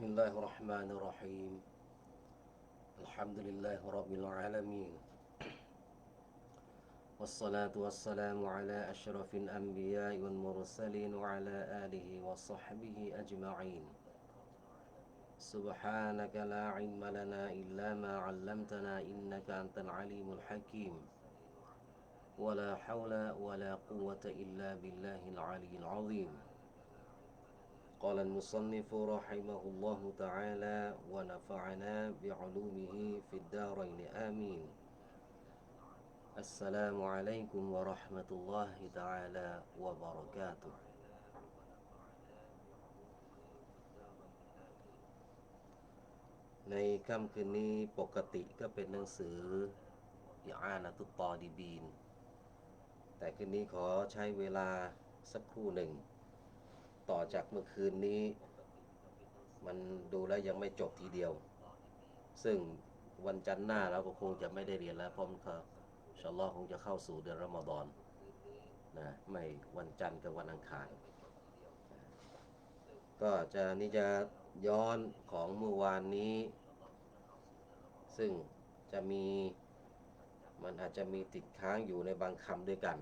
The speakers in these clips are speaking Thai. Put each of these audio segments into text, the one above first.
بسم الله الرحمن الرحيم. الحمد لله رب العالمين. والصلاة والسلام على أشرف الأنبياء والمرسلين وعلى آله وصحبه أجمعين. سبحانك لا علم لنا إلا ما علمتنا إنك أنت العليم الحكيم. ولا حول ولا قوة إلا بالله العلي العظيم. قال المصنف رحمه الله تعالى ونفعنا بعلومه في الدارين آمين السلام عليكم ورحمة الله تعالى وبركاته ในค่ำคืนนี้ปกติก็เป็นหนังสืออิอานะตุตตอดีบีน แต่คืนนี้ขอใช้เวลาสักครู่หนึ่ง ต่อจากเมื่อคืนนี้ มันดูแล้วยังไม่จบทีเดียว ซึ่งวันจันทร์หน้าเราก็คงจะไม่ได้เรียนแล้วเพราะมันก็ชาอัลอคงจะเข้าสู่เดือนรอมฎอนนะไม่วันจันทร์กับวันอังคาร ก็จะนี่จะย้อนของเมื่อวานนี้ ซึ่งจะมีมันอาจจะมีติดค้างอยู่ในบางคำด้วยกัน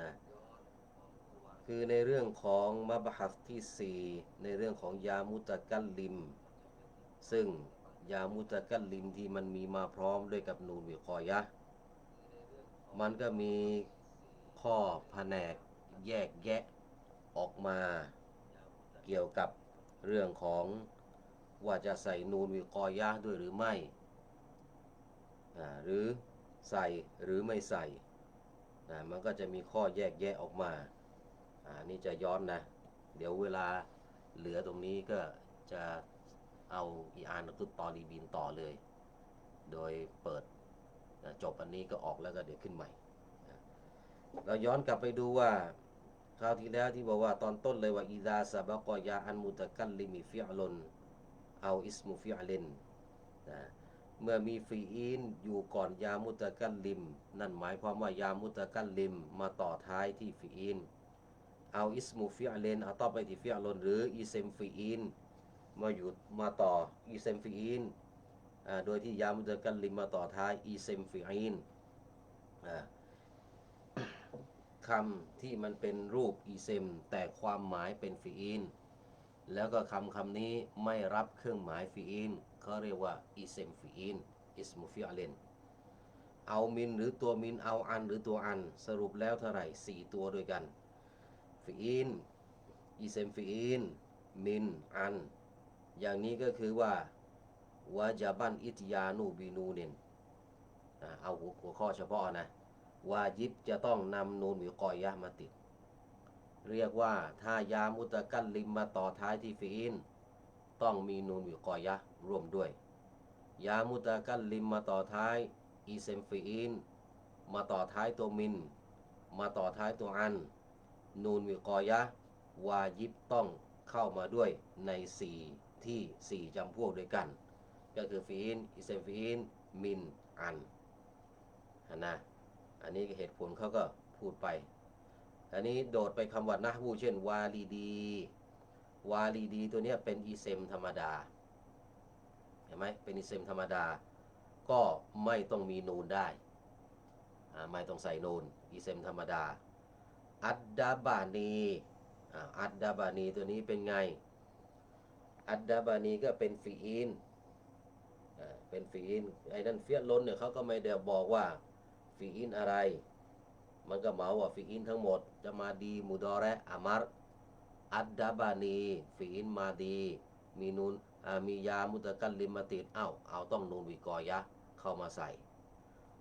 นะ คือในเรื่องของมับฮัสที่ 4 ในเรื่องของยามุตะกัลลิม ซึ่งยามุตะกัลลิมที่มันมีมาพร้อมด้วยกับนูนวิคอยะ มันก็มีข้อแผนกแยกแยะออกมาเกี่ยวกับเรื่องของว่าจะใส่นูนวิกอยะด้วยหรือไม่ หรือใส่หรือไม่ใส่ มันก็จะมีข้อแยกแยะออกมา อ่านี่จะย้อนนะ เดี๋ยวเวลาเหลือตรงนี้ก็จะเอาอีอานตุตตอรีบินต่อเลย โดยเปิดจบอันนี้ก็ออกแล้วก็เดี๋ยวขึ้นใหม่ เราย้อนกลับไปดูว่าคราวที่แล้วที่บอกว่าตอนต้นเลยว่าอิดาซาบะกอยาอันมุตะกัลลิมีฟิอลนเอาอิสมุฟิอลินนะเมื่อมีฟีอีนอยู่ก่อนยามุตะกัลลิม นั่นหมายความว่ายามุตะกัลลิมมาต่อท้ายที่ฟีอีน เอาอิสมุฟิอลินเอาต่อไปที่ฟิอลนหรืออิเซมฟีอีนมาอยู่มาต่ออิเซมฟีอีนโดยที่ยามุตะกัลลิมมาต่อท้ายอิเซมฟีอีนคำที่มันเป็นรูปอีเซม แต่ความหมายเป็นฟีอินแล้วก็คำคำนี้ไม่รับเครื่องหมายฟีอินเขาเรียกว่าอีเซมฟีอินอิสมุฟิอเลนเอามินหรือตัวมินเอาอันหรือตัวอันสรุปแล้วเท่าไหร่ 4 ตัวด้วยกัน ฟีอินอีเซมฟีอินมินอัน อย่างนี้ก็คือว่าวาจาบันอิตยานูบีนูเนนเอาหัวข้อเฉพาะนะวายิบจะต้องนำนูนวิกอยะมาติด เรียกว่าถ้ายามุตะกัลลิมมาต่อท้ายที่ฟีอินต้องมีนูนวิกอยะร่วมด้วย ยามุตะกัลลิมมาต่อท้ายอีเซมฟีอินมาต่อท้ายตัวมิน มาต่อท้ายตัวอัน นูนวิกอยะวายิบต้องเข้ามาด้วยในสี่ที่สี่จำพวกด้วยกัน ก็คือฟีนอิเซมฟีนมินอันนะอันนี้เหตุผลเขาก็พูดไป อันนี้โดดไปคำว่านะฮูเช่น วาลีดี วาลีดี ตัวเนี้ยเป็นอีเซมธรรมดา เห็นไหมเป็นอีเซมธรรมดา ก็ไม่ต้องมีนูนได้ ไม่ต้องใส่นูนอีเซมธรรมดา อัดดาบานีอัดดาบานีตัวนี้เป็นไง อัดดาบานีก็เป็นฟีอินเป็นฟีอินไอ้นั่นเฟียล้นเนี่ยเขาก็ไม่ได้บอกว่าฟีอินอะไร มันก็เหมาว่าฟีอินทั้งหมด จะมาดีมุดอระอามัรอัดดาบานีฟีอินมาดี มีนูนมียามุตะกัลลิมติดเอ้าเอาต้องนูนวิกอยะเข้ามาใส่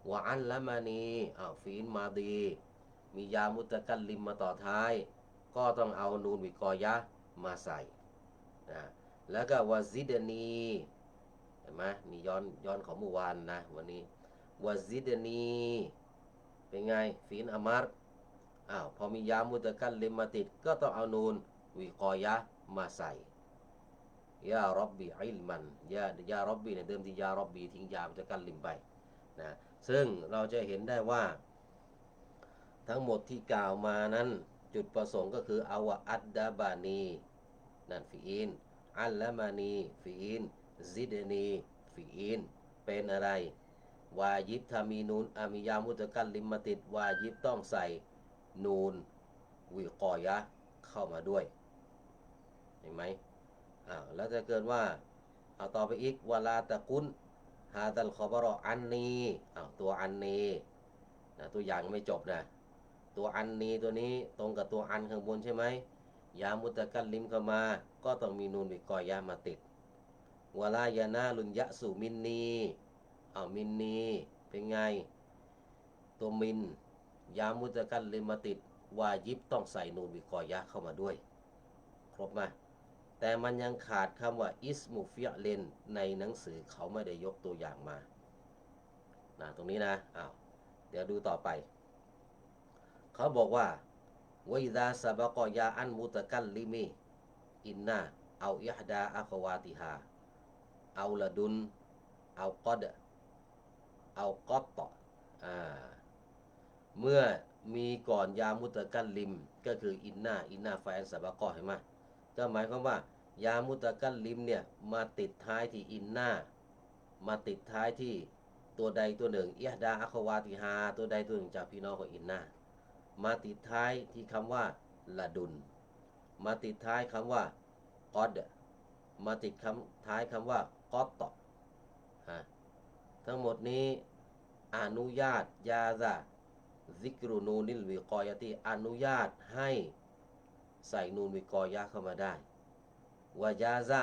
วะอันละมานีอ้าวฟีอินมาดี มียามุตะกัลลิมมาต่อท้าย ก็ต้องเอานูนวิกอยะมาใส่นะแล้วก็วาซิดนีเห็นไหมนี่ย้อนย้อนของเมื่อวานนะวันนี้วาซิดนีเป็นไงฟีนอามัรอ้าวพอมียามุตะกัลลิมมาติด ก็ต้องเอานูนวิกอยะมาใส่ยารับบีอิลมันยายารับบีเนี่ยเดิมที่ยารับบีทิ้งยามุตะกัลลิมไปนะซึ่งเราจะเห็นได้ว่า ทั้งหมดที่กล่าวมานั้น จุดประสงค์ก็คือเอาวอัดดาบานีนั่นฟีอินอัลละมานีฟีอินซิดนีฟีอินเป็นอะไร วายิบถ้ามีนูนอามียามุตะกัลลิมมาติดวายิบต้องใส่นูนวิกอยะเข้ามาด้วยเห็นไหมอ้าวแล้วถ้าเกิดว่าเอาต่อไปอีกวลาตะกุนฮาตัลคอบรออันนีอ้าวตัวอันนีนะตัวอย่างไม่จบนะ ตัวอันนีตัวนี้ตรงกับตัวอันข้างบนใช่ไหมยามุตะกัลลิมเข้ามา ก็ต้องมีนูนวิกอยะมาติดวลายานาลุนยะสุมินนีอ้าวมินนีเป็นไง ตัวมิน ยามุตะกัลลิมมาติดวายิบต้องใส่นูนวิกอยะเข้ามาด้วย ครบไหมแต่มันยังขาดคำว่าอิสมุฟิยเลนในหนังสือเขาไม่ได้ยกตัวอย่างมานะตรงนี้นะอ้าวเดี๋ยวดูต่อไป เขาบอกว่าวิดาซาบกอยาอันมุตะกัลลิมีอินนาเอาอิฮดาอัควาติฮาเอาละดุนเอากอดเอากอตตออ่าเมื่อมีก่อนยามุตะกัลลิม ก็คืออินนาอินนาแฟนซาบกอเห็นไหมก็หมายความว่ายามุตะกัลลิมเนี่ยมาติดท้ายที่อินนามาติดท้ายที่ตัวใดตัวหนึ่งอิฮดาอัควาติฮาตัวใดตัวหนึ่งจากพี่น้องของอินนา มาติดท้ายที่คำว่าละดุนมาติดท้ายคำว่ากอดมาติดคำท้ายคำว่ากอตตอฮะทั้งหมดนี้อนุญาตยาซาซิกรุนูนิลวิกอยติอนุญาตให้ใส่นูนวิกอยะเข้ามาได้วายาซา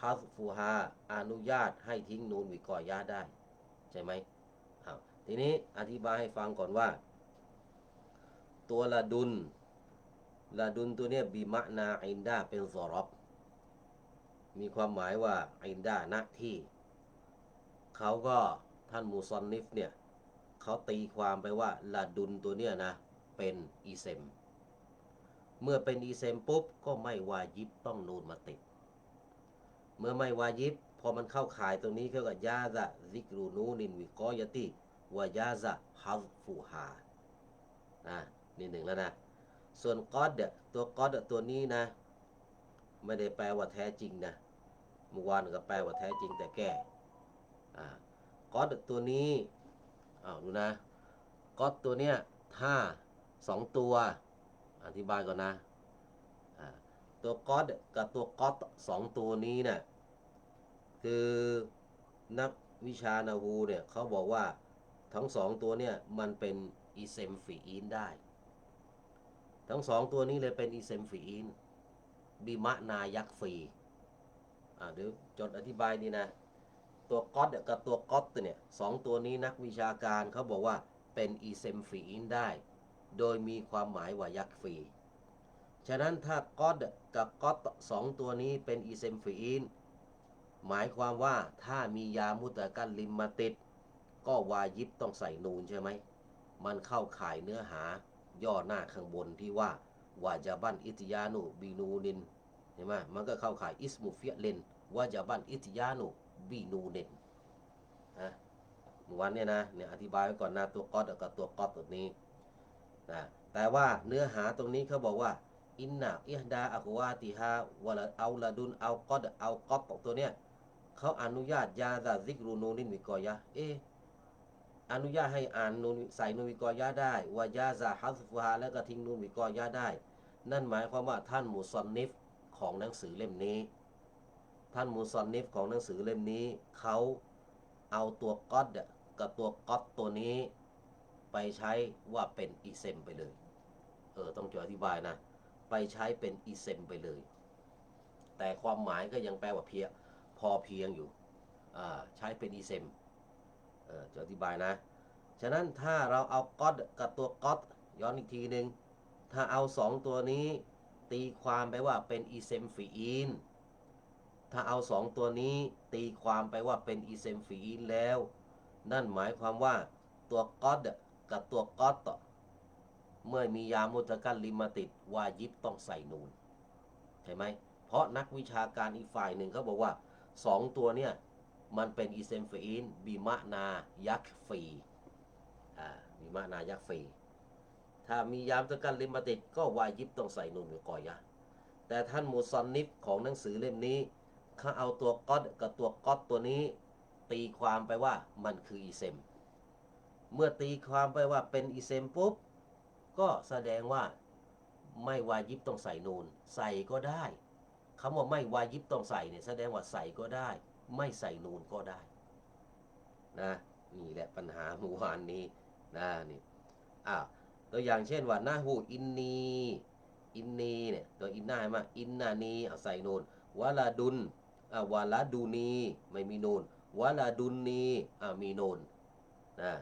ฮัฟฟูฮาอนุญาตให้ทิ้งนูนวิกอยะได้ ใช่ไหมอ้าวทีนี้อธิบายให้ฟังก่อนว่า ตัวละดุนละดุนตัวเนี้ยบีมะนาอินดาเป็นซอรอบมีความหมายว่าอินดาณที่ เขาก็ท่านมูซอนนิฟเนี่ยเขาตีความไปว่าละดุนตัวเนี้ยนะเป็นอีเซม เมื่อเป็นอีเซมปุ๊บก็ไม่วายิบต้องนูนมาติด เมื่อไม่วายิบพอมันเข้าข่ายตรงนี้เขาก็ยาซะซิกรูนูนินวิกอยติวายาซะฮัฟฟูฮานะ นี่หนึ่งแล้วนะ ส่วนก๊อดเนี่ยตัวก๊อดตัวนี้นะ ไม่ได้แปลว่าแท้จริงนะเมื่อวานก็แปลว่าแท้จริงแต่แก้อ่ากอดตัวนี้อ้าวดูนะก๊อดตัวเนี้ยถ้าสองตัว อธิบายก่อนนะอ่าตัวก๊อดกับตัวก๊อดสองตัวนี้เนี่ยคือนักวิชานาฮูเนี่ยเขาบอกว่าทั้งสองตัวเนี่ยมันเป็นอีเซมฟีอีนได้ ทั้งสองตัวนี้เลยเป็นอีเซมฟีอินบิมะนายักฟีอ่าเดี๋ยวจดอธิบายนี่นะ ตัวก๊อตกับตัวก๊อตเนี่ยสองตัวนี้นักวิชาการเขาบอกว่าเป็นอีเซมฟีอินได้ โดยมีความหมายว่ายักฟีฉะนั้นถ้าก๊อตกับก๊อตสองตัวนี้เป็นอีเซมฟีอินหมายความว่าถ้ามียามุตะกันลิมมาติด ก็วายิบต้องใส่นูนใช่ไหม มันเข้าข่ายเนื้อหา ย่อหน้าข้างบนที่ว่าวาจาบันอิติยานุบีนูนินเห็นไหมมันก็เข้าข่ายอิสมุเฟิยเลนวาจาบันอิติยานุบีนูนินฮะเมื่อวันเนี่ยนะเนี่ยอธิบายไว้ก่อนนะตัวกอดกับตัวกอดตัวนี้นะแต่ว่าเนื้อหาตรงนี้เขาบอกว่าอินนาอิฮดาอะควาติฮาวะละเอาละดุนเอากอดเอากอดตัวเนี้ยเขาอนุญาตยาซาซิกรูนูนินวิกอยะเอะ อนุญาตให้อ่านนูนใส่นูนวิกอยะได้วายาซาฮัสฟูฮาแล้วก็ทิ้งนูนวิกอยะได้ นั่นหมายความว่าท่านมุซอนนิฟของหนังสือเล่มนี้ ท่านมุซอนนิฟของหนังสือเล่มนี้ เขาเอาตัวก๊อดกับตัวก๊อดตัวนี้ ไปใช้ว่าเป็นอีเซมไปเลย เออต้องจะอธิบายนะ ไปใช้เป็นอีเซมไปเลย แต่ความหมายก็ยังแปลว่าเพียงพอเพียงอยู่อ่าใช้เป็นอีเซม จะอธิบายนะ ฉะนั้นถ้าเราเอาก๊อตกับตัวก๊อตย้อนอีกทีหนึ่งถ้าเอาสองตัวนี้ ตีความไปว่าเป็นอีเซมฟีอีนถ้าเอาสองตัวนี้ ตีความไปว่าเป็นอีเซมฟีอีนแล้ว นั่นหมายความว่าตัวก๊อตกับตัวก๊อตเมื่อมียามุตะกันลิมาติดวายิบต้องใส่นูนใช่ไหมเพราะนักวิชาการอีกฝ่ายหนึ่งเขาบอกว่าสองตัวเนี่ย มันเป็นอีเซมฟีนบีมะนายักฟีอ่าบีมะนายักฟี ถ้ามียามตะกันลิมมาติดก็วายิบต้องใส่นูนหรือกอยะ แต่ท่านมูซอนนิฟของหนังสือเล่มนี้เขาเอาตัวก๊อดกับตัวก๊อดตัวนี้ ตีความไปว่ามันคืออีเซม เมื่อตีความไปว่าเป็นอีเซมปุ๊บ ก็แสดงว่าไม่วายิบต้องใส่นูน ใส่ก็ได้คำว่าไม่วายิบต้องใส่เนี่ยแสดงว่าใส่ก็ได้ ไม่ใส่นูนก็ได้นะนี่แหละปัญหาเมื่อวานนี้นะนี่อ้าวตัวอย่างเช่นว่านาหูอินนีอินนีเนี่ยตัวอินนามาอินนานีเอาใส่นูนวลาดุนอ่าวะลาดูนีไม่มีนูนวลาดุนนีอ่ามีนูนนะ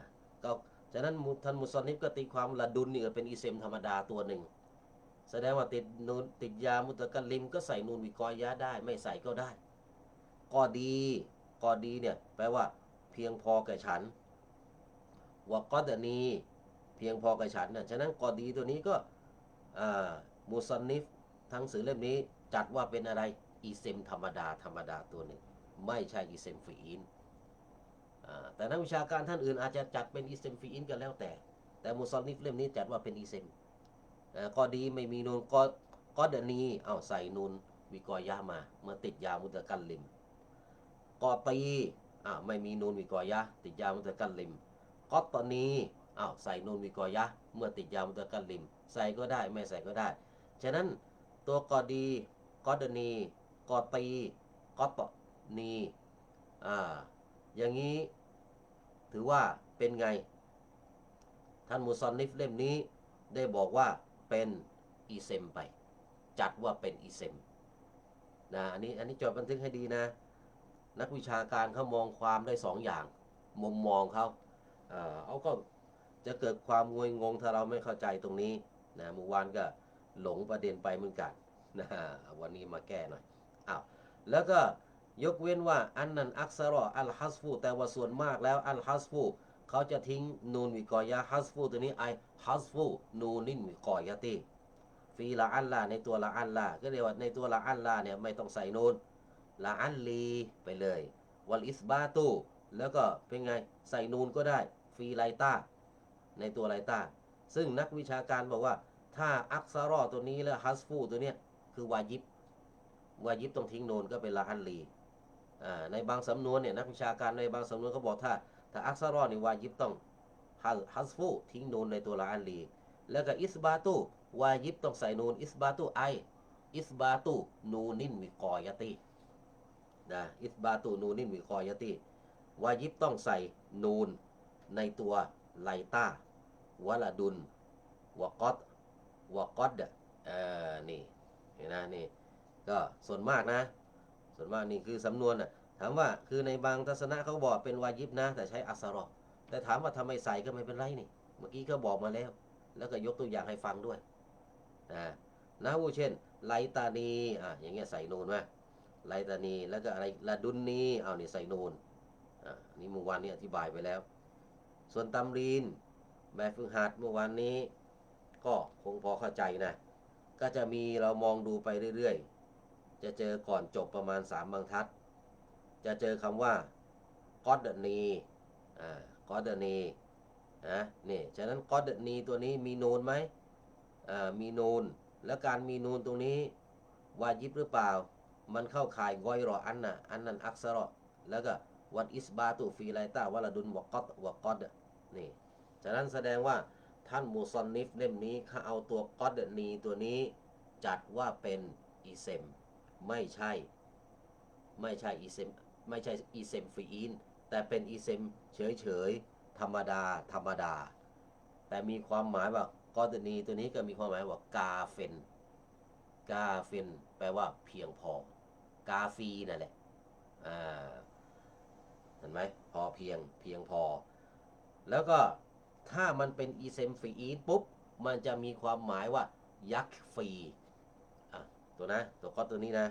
ก็ฉะนั้นท่านมุสลิมก็ตีความละดุนนี่ก็เป็นอิเซมธรรมดาตัวหนึ่ง แสดงว่าติดนูนติดยามุตะกัลลิมก็ใส่นูนวิกอยะได้ ไม่ใส่ก็ได้ ก็ดีก็ดีเนี่ยแปลว่า เพียงพอแก่ฉันว่ากอดนีเพียงพอแก่ฉันน่ะฉะนั้นกอดีตัวนี้ก็อ่ามุสนิฟทั้งสื่อเล่มนี้จัดว่าเป็นอะไรอีเซมธรรมดาธรรมดาตัวหนึ่ง ไม่ใช่อีเซมฟีอินแต่นักวิชาการท่านอื่นอาจจะจัดเป็นอีเซมฟีอินก็แล้วแต่ แต่มุสนิฟเล่มนี้จัดว่าเป็นอีเซมก็ดีไม่มีนูนก็ก็เดนีเอาใส่นูนวิกอยะมาเมื่อติดยามุตะกันลิม ก็ตีอ่าไม่มีนูนวิกอยะ ติดยามุตะกันลิมก็ตนีอ้าวใส่นูนวิกอยะ เมื่อติดยามุตะกันลิม ใส่ก็ได้ไม่ใส่ก็ได้ ฉะนั้นตัวกอดีก็เดนีกอตีก็ตนีอ่าอย่างนี้ถือว่าเป็นไง ท่านมุซอนนิฟเล่มนี้ได้บอกว่าเป็นอีเซมไป จัดว่าเป็นอีเซมนะอันนี้อันนี้จดบันทึกให้ดีนะ นักวิชาการเขามองความได้สองอย่าง มุมมองเขาเออเขาก็จะเกิดความงวยงงถ้าเราไม่เข้าใจตรงนี้นะเมื่อวานก็หลงประเด็นไปเหมือนกันนะวันนี้มาแก้หน่อยอ้าวแล้วก็ยกเว้นว่าอันนั้นอักษรออัลฮัสฟูแต่ว่าส่วนมากแล้วอัลฮัสฟูเขาจะทิ้งนูนวิกอยะฮัสฟูตัวนี้ไอฮัสฟูนูนินวิกอยะตีฟีละอัลลาในตัวละอัลลาก็เรียกว่าในตัวละอัลลาเนี่ยไม่ต้องใส่นูน ละอัลลีไปเลย วัลอิสบาตูแล้วก็เป็นไงใส่นูนก็ได้ฟีไลตาในตัวไลตาซึ่งนักวิชาการบอกว่า ถ้าอักษรอตัวนี้แล้วฮัสฟูตัวเนี้ยคือวายิบวายิบต้องทิ้งนูนก็เป็นละอัลลีอ่าในบางสำนวนเนี่ยนักวิชาการในบางสำนวนเขาบอกถ้าถ้าอักษรอนี่วายิบต้องฮัฮัสฟูทิ้งนูนในตัวละอันลี แล้วก็อิสบาตูวายิบต้องใส่นูนอิสบาตูไออิสบาตูนูนินวิกอยตี นะอิสบาตูนูนินวิกอยตีวายิบต้องใส่นูนในตัวไลตาวะละดุนวะกอดวะกอดเอ่อนี่เห็นนะนี่ก็ส่วนมากนะ ส่วนมากนี่คือสำนวนนะถามว่าคือในบางทัศนะเขาบอกเป็นวาญิบนะ แต่ใช้อัสรอแต่ถามว่าทำไมใส่ก็ไม่เป็นไรนี่ เมื่อกี้ก็บอกมาแล้ว แล้วก็ยกตัวอย่างให้ฟังด้วยนะนะวูเช่นไลตานีอะอย่างเงี้ยใส่นูนไหม ไลตานี แล้วก็อะไรละดุนนีเอานี่ใส่นูนอะนี่เมื่อวานนี้อธิบายไปแล้ว ส่วนตำรีนแบบฝึกหัดเมื่อวานนี้ ก็คงพอเข้าใจนะ ก็จะมีเรามองดูไปเรื่อยๆ จะเจอก่อนจบประมาณสามบรรทัด จะเจอคำว่ากอดนีอ่ากอดนีนะนี่ฉะนั้นกอดนีตัวนี้มีนูนไหมอ่ามีนูนแล้วการมีนูนตรงนี้วาจิบหรือเปล่า มันเข้าข่ายกอยรออันน่ะอันนั้นอักษรอแล้วก็วัดอิสบาตุฟีไลตาวละดุนวกอดวกอดนี่ฉะนั้นแสดงว่าท่านมูซอนนิฟเล่มนี้เขาเอาตัวกอดนีตัวนี้จัดว่าเป็นอีเซมไม่ใช่ ไม่ใช่อีเซมไม่ใช่อีเซมฟีอินแต่เป็นอีเซมเฉยๆธรรมดา ธรรมดา แต่มีความหมายว่ากอดนีตัวนี้ก็มีความหมายว่ากาเฟนกาเฟนแปลว่าเพียงพอ กาฟีนั่นแหละอ่าเห็นไหมพอเพียงเพียงพอ แล้วก็ถ้ามันเป็นอีเซมฟีอินปุ๊บ มันจะมีความหมายว่า ยักษ์ฟีอะตัวนะ ตัวก็ตัวนี้นะ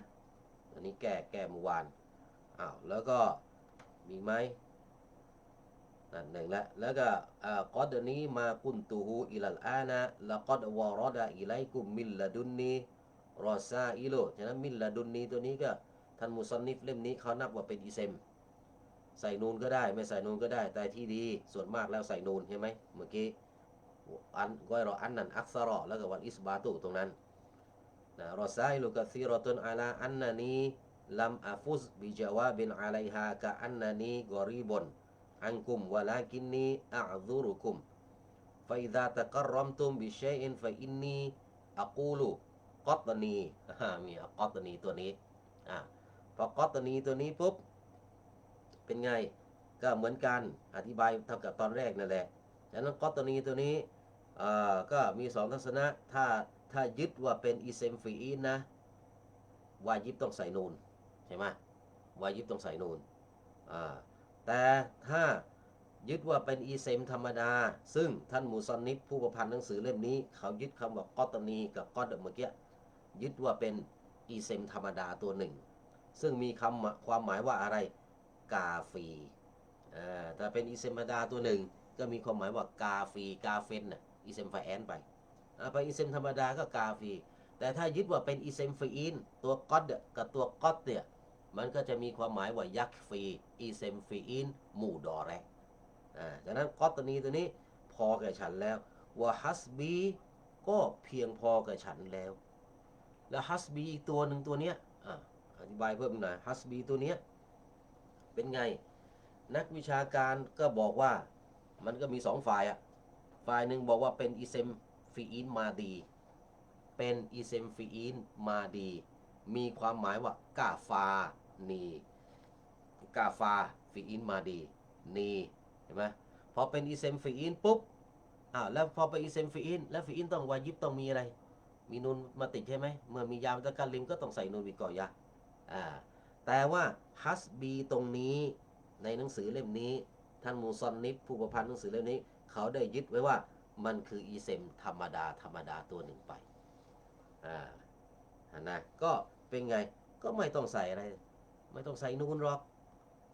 อันนี้แก้แก้เมื่อวานอ้าวแล้วก็มีไหมนั่นหนึ่งละแล้วก็อ่ากอดนี้มากุนตูฮูอิลัลอานะละกอดวารอดะอิไลกุมมิลละดุนนีรอซาอิโลฉะนั้นมิลละดุนนีตัวนี้ก็ ท่านมุสนิฟเล่มนี้เขานับว่าเป็นอิเซม ใส่นูนก็ได้ ไม่ใส่นูนก็ได้ แต่ที่ดีส่วนมากแล้วใส่นูนใช่ไหมเมื่อกี้อันก้อยรออันนั้นอักษรอแล้วก็วันอิสบาตุตรงนั้นนะรอซาอิลุกะซีรอตุนอาลาอันนานี ลัมอาฟุสบิจาวาบินอาลัยฮากะอันนานีกอรีบนอันกุมวะลากินนีอัลซุรุกุม فإذا تكرمتم بشيء فإني أقول قطني อ่ามีกอตนีตัวนี้อ่า พอกอตนีตัวนี้ปุ๊บ เป็นไง ก็เหมือนกันอธิบายเท่ากับตอนแรกนั่นแหละฉะนั้นกอตนีตัวนี้ก็มีสองทัศนะ ถ้าถ้ายึดว่าเป็นอิเซมฟีอีนนะวายิบต้องใส่นูนใช่ไหมวายิบต้องใส่นูนแต่ถ้ายึดว่าเป็นอีเซมธรรมดา ซึ่งท่านมูซอนนิฟผู้ประพันธ์หนังสือเล่มนี้ เขายึดคำว่ากอตนีกับกอดเมื่อกี้ยึดว่าเป็นอีเซมธรรมดาตัวหนึ่ง ซึ่งมีคำความหมายว่าอะไร กาฟีแต่เป็นอีเซมธรรมดาตัวหนึ่ง ก็มีความหมายว่ากาฟีกาเฟนน่ะอีเซมไฟแอนไปไปอีเซมธรรมดาก็กาฟี แต่ถ้ายึดว่าเป็นอีเซมฟีอินตัวกอดกับตัวก็อดเนี่ยมันก็จะมีความหมายว่ายักฟีอีเซมฟีอินหมู่ดอแรกอ่าดังนั้นกอตตัวนี้ตัวนี้พอแก่ฉันแล้วว่าฮัสบีก็เพียงพอแก่ฉันแล้ว แล้วฮัสบีอีกตัวหนึ่งตัวเนี้ยอ่า ธิบายเพิ่มหน่อยฮัสบีตัวเนี้ยเป็นไง นักวิชาการก็บอกว่ามันก็มีสองฝ่ายอะฝ่ายหนึ่งบอกว่าเป็นอีเซมฟีอินมาดี เป็นอีเซมฟีอินมาดี มีความหมายว่ากาฟานีกาฟาฟีอินมาดีนีเห็นไหมพอเป็นอีเซมฟีอินปุ๊บอ่าวแล้วพอไปนอีเซมฟีอินแล้วฟีอินต้องวายิบต้องมีอะไรมีนูนมาติดใช่ไหมเมื่อมียามตะการลิมก็ต้องใส่นูนวิกอยะ อ่าแต่ว่าฮัสบีตรงนี้ในหนังสือเล่มนี้ ท่านมูซอนนิฟผู้ประพันธ์หนังสือเล่มนี้ เขาได้ยึดไว้ว่ามันคืออีเซมธรรมดาธรรมดาตัวหนึ่งไปอ่านะก็เป็นไงก็ไม่ต้องใส่อะไร ไม่ต้องใส่นูนหรอก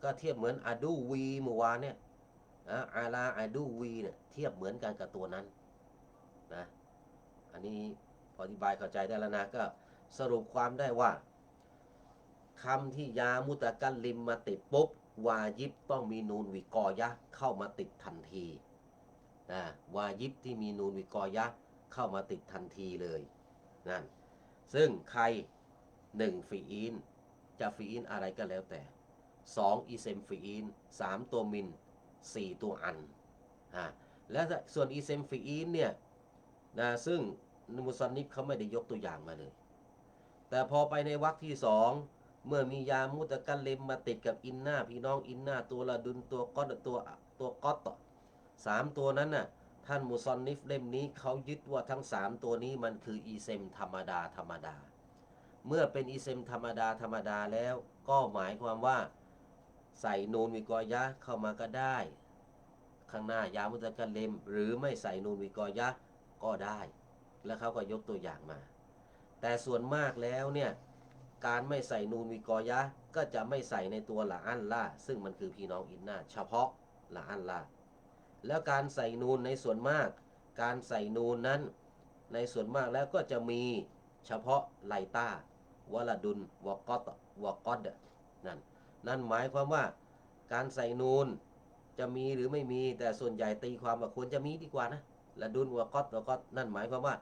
ก็เทียบเหมือนอะดูวีเมื่อวานเนี่ยอะอาลาอะดูวีเนี่ยเทียบเหมือนกันกับตัวนั้นนะอันนี้พออธิบายเข้าใจได้แล้วนะก็สรุปความได้ว่า คำที่ยามุตะกันลิมมาติดปุ๊บ วายิบต้องมีนูนวิกอยะเข้ามาติดทันทีนะวายิบที่มีนูนวิกอยะเข้ามาติดทันทีเลยนั่นซึ่งใครหนึ่งฟีอินจะฟีอินอะไรก็แล้วแต่สองอีเซมฟีอินสามตัวมินสี่ตัวอันอ่าและส่วนอีเซมฟีอินเนี่ยนะซึ่งนมุซันนิฟเขาไม่ได้ยกตัวอย่างมาเลย แต่พอไปในวรรคที่สอง เมื่อมียามุตะกันเลมมาติดกับอินหน้าพี่น้องอินหน้าตัวละดุนตัวก้อนตัวตัวก๊อตต่อสามตัวนั้นน่ะท่านมุซอนนิฟเล่มนี้เขายึดว่าทั้งสามตัวนี้มันคืออีเซมธรรมดาธรรมดา เมื่อเป็นอีเซมธรรมดาธรรมดาแล้วก็หมายความว่า ใส่นูนวิกอยะเข้ามาก็ได้ ข้างหน้ายามุตะกันเลม หรือไม่ใส่นูนวิกอยะก็ได้ แล้วเขาก็ยกตัวอย่างมา แต่ส่วนมากแล้วเนี่ย การไม่ใส่นูนวิกอยะ ก็จะไม่ใส่ในตัวละอันล่าซึ่งมันคือพี่น้องอินนาเฉพาะละอันล่าแล้วการใส่นูนในส่วนมาก การใส่นูนนั้น ในส่วนมากแล้วก็จะมีเฉพาะไลต้าวลดุลวกอตวกอดนั่นนั่นหมายความว่าการใส่นูนจะมีหรือไม่มีแต่ส่วนใหญ่ตีความว่าควรจะมีดีกว่านะละดุลวกอตวกอดนั่นหมายความว่า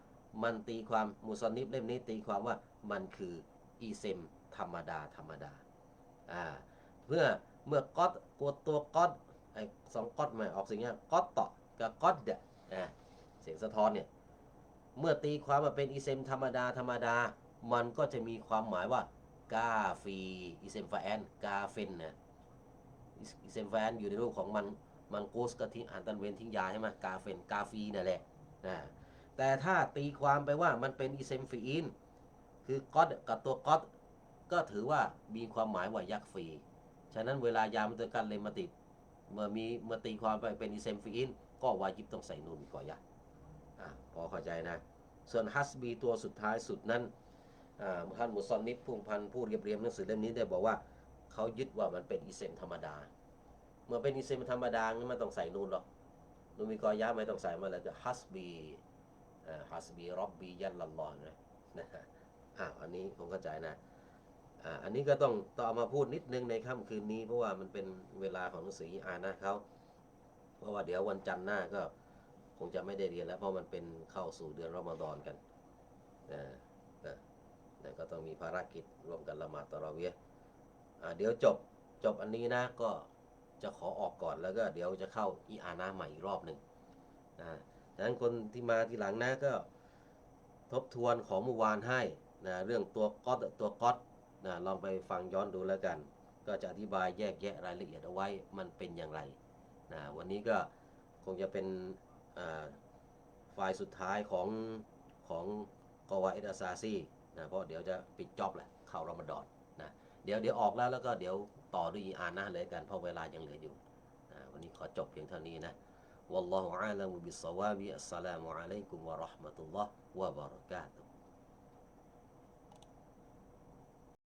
มันตีความมุสนิฟเล่มนี้ตีความว่ามันคือ อีเซมธรรมดาธรรมดาอ่าเพื่อเมื่อก๊อตกดตัวก๊อตไอ้สองก๊อตมาออกเสียงเงี้ยก๊อตต่อกับก๊อตเดอ่าเสียงสะท้อนเนี่ยเมื่อตีความมาเป็นอีเซมธรรมดาธรรมดา มันก็จะมีความหมายว่ากาฟีอีเซมฟาแอนกาเฟนนะอีเซมฟาแอนอยู่ในรูปของมันมันโกสก็ทิ้งอ่านตันเวนทิ้งยาใช่ไหมกาเฟนกาฟีนั่นแหละนะแต่ถ้าตีความไปว่ามันเป็นอีเซมฟีอิน คือก๊อตกับตัวก๊อตก็ถือว่ามีความหมายว่ายักษ์ฟรี ฉะนั้นเวลายามตัวกันเลยมาติดเมื่อมีมื่อตีความไปเป็นอิเซมฟีอินก็วาจิบต้องใส่นูนก่อยักษ์อ่าพอเข้าใจนะ ส่วนฮัสบีตัวสุดท้ายสุดนั้นอ่าท่านมุซอนนิฟพุ่งพันผู้เรียบเรียงหนังสือเล่มนี้ได้บอกว่าเขายึดว่ามันเป็นอิเซมธรรมดา เมื่อเป็นอิเซมธรรมดางั้นไม่ต้องใส่นูนหรอกนูนมีกอยักษ์ไม่ต้องใส่มาแล้วจะฮัสบีอ่าฮัสบีร็อบบียันลลอนนะ อ่าอันนี้ผมเข้าใจนะอ่าอันนี้ก็ต้องต่อมาพูดนิดนึงในค่ำคืนนี้ เพราะว่ามันเป็นเวลาของหนังสืออ่านนะเขาเพราะว่าเดี๋ยววันจันทร์หน้าก็คงจะไม่ได้เรียนแล้ว เพราะมันเป็นเข้าสู่เดือนรอมฎอนกันนะนะก็ต้องมีภารกิจร่วมกันละหมาดตะเราเวียอ่าเดี๋ยวจบจบอันนี้นะก็จะขอออกก่อนแล้วก็เดี๋ยวจะเข้าอีอานะใหม่อีกรอบหนึ่งนะดังนั้นคนที่มาทีหลังนะก็ทบทวนของเมื่อวานให้ นะเรื่องตัวก๊อตตัวก๊อตนะลองไปฟังย้อนดูแล้วกัน ก็จะอธิบายแยกแยะรายละเอียดเอาไว้มันเป็นอย่างไรนะวันนี้ก็คงจะเป็นอ่าไฟล์สุดท้ายของของกวาเอดอาซาซีนะเพราะเดี๋ยวจะปิดจ็อบแหละเข้ารอมฎอนนะเดี๋ยวเดี๋ยวออกแล้วแล้วก็เดี๋ยวต่อด้วยอีอานะเลยกันเพราะเวลายังเหลืออยู่นะวันนี้ขอจบเพียงเท่านี้นะ والله أعلم بالصواب السلام عليكم ورحمة الله وبركاته